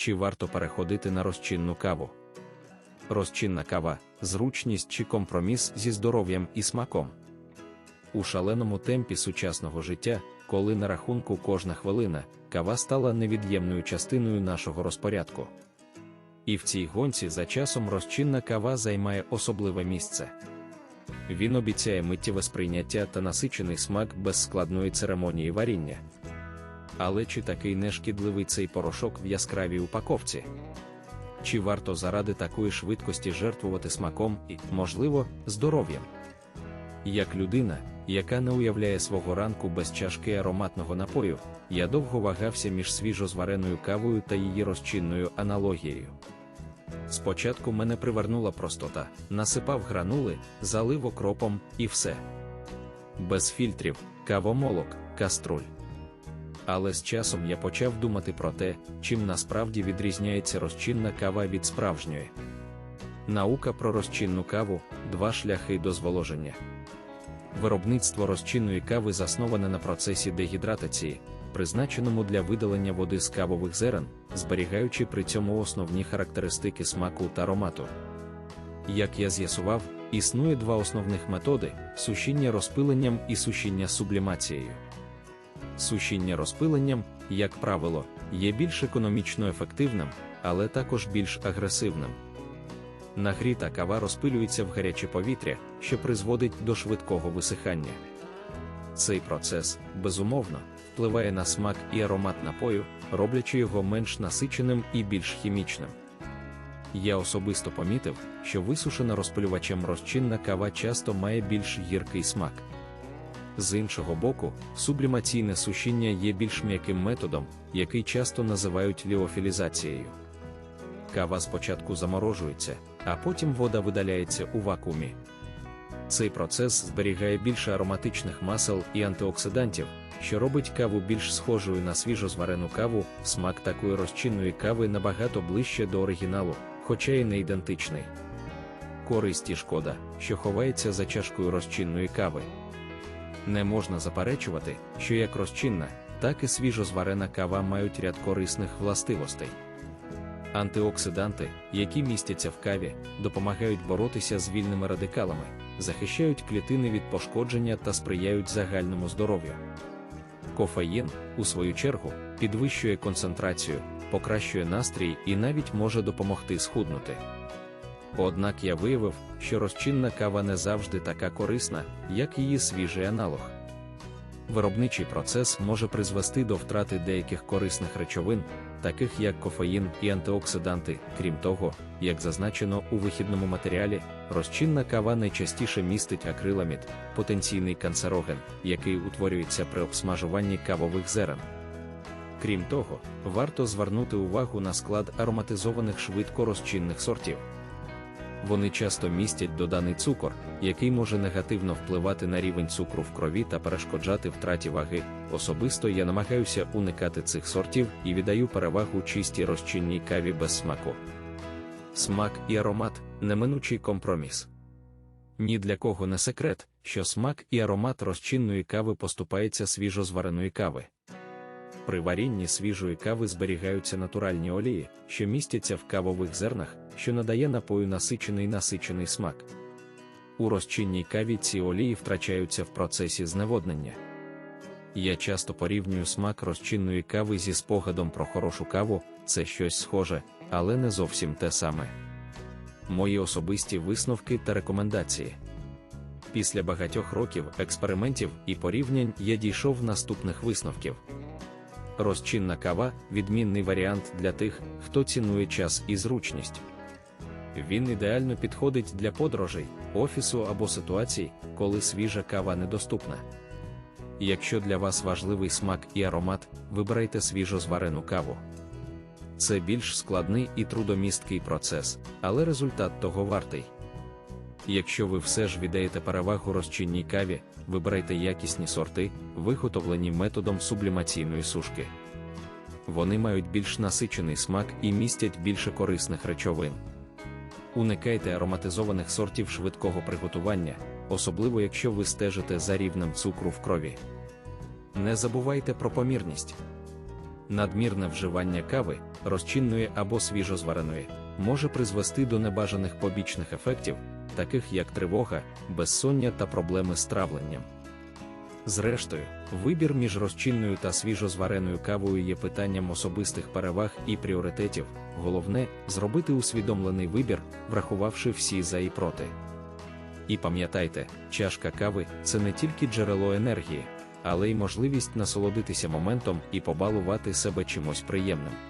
чи варто переходити на розчинну каву. Розчинна кава зручність чи компроміс зі здоров'ям і смаком. У шаленому темпі сучасного життя, коли на рахунку кожна хвилина, кава стала невід'ємною частиною нашого розпорядку. І в цій гонці за часом розчинна кава займає особливе місце. Він обіцяє миттєве сприйняття та насичений смак без складної церемонії варіння. Але чи такий нешкідливий цей порошок в яскравій упаковці? Чи варто заради такої швидкості жертвувати смаком і, можливо, здоров'ям? Як людина, яка не уявляє свого ранку без чашки ароматного напою, я довго вагався між свіжозвареною кавою та її розчинною аналогією. Спочатку мене привернула простота, насипав гранули, залив окропом і все. Без фільтрів, кавомолок, каструль. Але з часом я почав думати про те, чим насправді відрізняється розчинна кава від справжньої. Наука про розчинну каву два шляхи до зволоження. Виробництво розчинної кави засноване на процесі дегідратації, призначеному для видалення води з кавових зерен, зберігаючи при цьому основні характеристики смаку та аромату. Як я з'ясував, існує два основних методи: сушіння розпиленням і сушіння сублімацією. Сушіння розпиленням, як правило, є більш економічно ефективним, але також більш агресивним. Нагріта кава розпилюється в гаряче повітря, що призводить до швидкого висихання. Цей процес, безумовно, впливає на смак і аромат напою, роблячи його менш насиченим і більш хімічним. Я особисто помітив, що висушена розпилювачем розчинна кава часто має більш гіркий смак. З іншого боку, сублімаційне сушіння є більш м'яким методом, який часто називають ліофілізацією. Кава спочатку заморожується, а потім вода видаляється у вакуумі. Цей процес зберігає більше ароматичних масел і антиоксидантів, що робить каву більш схожою на свіжозварену каву, смак такої розчинної кави набагато ближче до оригіналу, хоча й не ідентичний. Користь і шкода, що ховається за чашкою розчинної кави. Не можна заперечувати, що як розчинна, так і свіжозварена кава мають ряд корисних властивостей. Антиоксиданти, які містяться в каві, допомагають боротися з вільними радикалами, захищають клітини від пошкодження та сприяють загальному здоров'ю. Кофеїн, у свою чергу, підвищує концентрацію, покращує настрій і навіть може допомогти схуднути. Однак я виявив, що розчинна кава не завжди така корисна, як її свіжий аналог. Виробничий процес може призвести до втрати деяких корисних речовин, таких як кофеїн і антиоксиданти. Крім того, як зазначено у вихідному матеріалі, розчинна кава найчастіше містить акриламід, потенційний канцероген, який утворюється при обсмажуванні кавових зерен. Крім того, варто звернути увагу на склад ароматизованих швидко розчинних сортів. Вони часто містять доданий цукор, який може негативно впливати на рівень цукру в крові та перешкоджати втраті ваги. Особисто я намагаюся уникати цих сортів і віддаю перевагу чистій розчинній каві без смаку. Смак і аромат неминучий компроміс. Ні для кого не секрет, що смак і аромат розчинної кави поступається свіжозвареної кави. При варінні свіжої кави зберігаються натуральні олії, що містяться в кавових зернах, що надає напою насичений насичений смак. У розчинній каві ці олії втрачаються в процесі зневоднення. Я часто порівнюю смак розчинної кави зі спогадом про хорошу каву, це щось схоже, але не зовсім те саме. Мої особисті висновки та рекомендації. Після багатьох років експериментів і порівнянь я дійшов наступних висновків. Розчинна кава відмінний варіант для тих, хто цінує час і зручність. Він ідеально підходить для подорожей, офісу або ситуацій, коли свіжа кава недоступна. Якщо для вас важливий смак і аромат, вибирайте свіжо зварену каву. Це більш складний і трудомісткий процес, але результат того вартий. Якщо ви все ж віддаєте перевагу розчинній каві, вибирайте якісні сорти, виготовлені методом сублімаційної сушки. Вони мають більш насичений смак і містять більше корисних речовин. Уникайте ароматизованих сортів швидкого приготування, особливо якщо ви стежите за рівнем цукру в крові. Не забувайте про помірність. Надмірне вживання кави, розчинної або свіжозвареної, може призвести до небажаних побічних ефектів, таких як тривога, безсоння та проблеми з травленням. Зрештою, вибір між розчинною та свіжозвареною кавою є питанням особистих переваг і пріоритетів. Головне зробити усвідомлений вибір, врахувавши всі за і проти. І пам'ятайте, чашка кави це не тільки джерело енергії, але й можливість насолодитися моментом і побалувати себе чимось приємним.